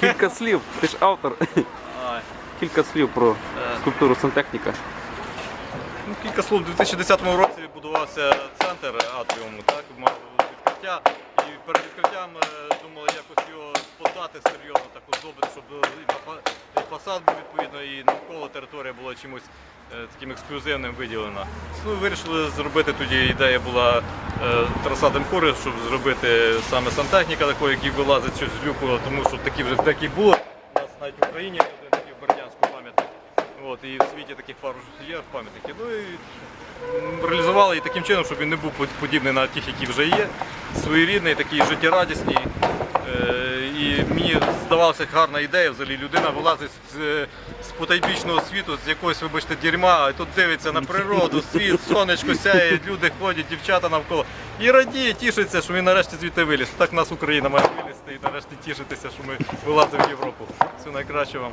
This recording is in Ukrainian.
Кілька слів, ти ж автор. Кілька слів про скульптуру сантехніка. ну, кілька слов. У 2010 році будувався центр атріуму, так, мав відкриття. І перед відкриттям е, думали якось його подати серйозно, так оздобити, щоб і фасад був відповідно, і навколо територія була чимось е, таким ексклюзивним виділена. Ну, вирішили зробити тоді, ідея була е, траса Демкури, щоб зробити саме сантехніка такої, який вилазить щось з люку, тому що такі вже такі було. У нас навіть в Україні один такий в Бердянську пам'ятник. І в світі таких пару є пам'ятників. Ну і реалізували її таким чином, щоб він не був подібний на тих, які вже є. Своєрідний, такий життєрадісний. І мені здавалася гарна ідея. Взагалі людина вилазить з, е, з потайбічного світу, з якогось, вибачте, дерьма, і тут дивиться на природу, світ, сонечко сяє, люди ходять, дівчата навколо. І радіє, тішиться, що він нарешті звідти виліз. Так нас Україна має вилізти і нарешті тішитися, що ми вилазимо в Європу. Всього найкраще вам.